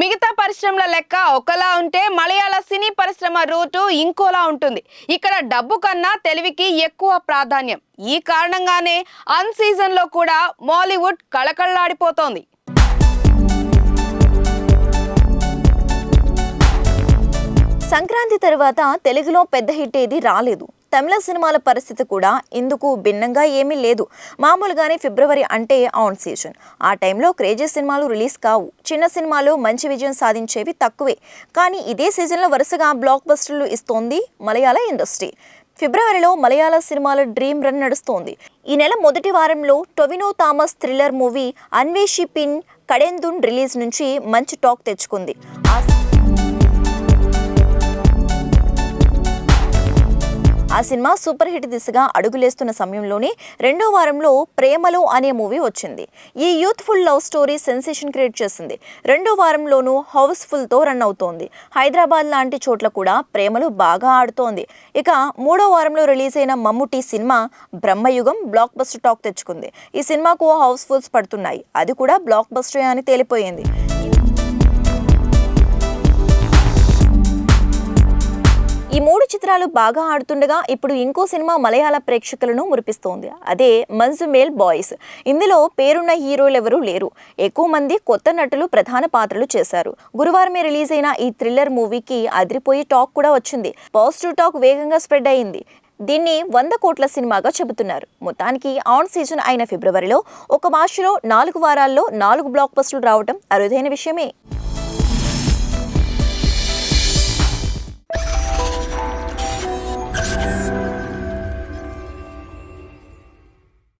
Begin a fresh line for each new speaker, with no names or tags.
మిగతా పరిశ్రమల లెక్క ఒకలా ఉంటే మలయాళ సినీ పరిశ్రమ రూటు ఇంకోలా ఉంటుంది. ఇక్కడ డబ్బు కన్నా తెలివికి ఎక్కువ ప్రాధాన్యం. ఈ కారణంగానే అన్ సీజన్లో కూడా మాలీవుడ్ కళకళలాడిపోతోంది.
సంక్రాంతి తర్వాత తెలుగులో పెద్ద హిట్ ఏది రాలేదు. తమిళ సినిమాల పరిస్థితి కూడా ఇందుకు భిన్నంగా ఏమీ లేదు. మామూలుగానే ఫిబ్రవరి అంటే ఆన్ సీజన్. ఆ టైంలో క్రేజీ సినిమాలు రిలీజ్ కావు. చిన్న సినిమాలు మంచి విజయం సాధించేవి తక్కువే. కానీ ఇదే సీజన్లో వరుసగా బ్లాక్ బస్టర్లు ఇస్తోంది మలయాళ ఇండస్ట్రీ. ఫిబ్రవరిలో మలయాళ సినిమాల డ్రీమ్ రన్ నడుస్తోంది. ఈ నెల మొదటి వారంలో Tovino Thomas thriller movie Anweshippin Kandethum release నుంచి మంచి టాక్ తెచ్చుకుంది. ఆ ఆ సినిమా సూపర్ హిట్ దిశగా అడుగులేస్తున్న సమయంలోనే రెండో వారంలో ప్రేమలో అనే మూవీ వచ్చింది. ఈ youthful love story sensation create చేసింది. రెండో వారంలోనూ హౌస్ఫుల్తో రన్ అవుతోంది. హైదరాబాద్ లాంటి చోట్ల కూడా ప్రేమలు బాగా ఆడుతోంది. ఇక మూడో వారంలో రిలీజ్ అయిన Mammootty cinema Bramayugam blockbuster talk తెచ్చుకుంది. ఈ సినిమాకు హౌస్ఫుల్స్ పడుతున్నాయి. అది కూడా బ్లాక్ బస్టర్ అని తేలిపోయింది. ఈ మూడు చిత్రాలు బాగా ఆడుతుండగా ఇప్పుడు ఇంకో సినిమా మలయాళ ప్రేక్షకులను మురిపిస్తోంది. అదే మంజుమేల్ బాయ్స్. ఇందులో పేరున్న హీరోలు ఎవరూ లేరు. ఎక్కువ మంది కొత్త నటులు ప్రధాన పాత్రలు చేశారు. గురువారమే రిలీజ్ అయిన ఈ థ్రిల్లర్ మూవీకి అదిరిపోయి టాక్ కూడా వచ్చింది. పాజిటివ్ టాక్ వేగంగా స్ప్రెడ్ అయింది. దీన్ని వంద కోట్ల సినిమాగా చెబుతున్నారు. మొత్తానికి ఆన్ సీజన్ అయిన ఫిబ్రవరిలో ఒక భాషలో నాలుగు వారాల్లో నాలుగు బ్లాక్ బస్టులు రావడం అరుదైన విషయమే.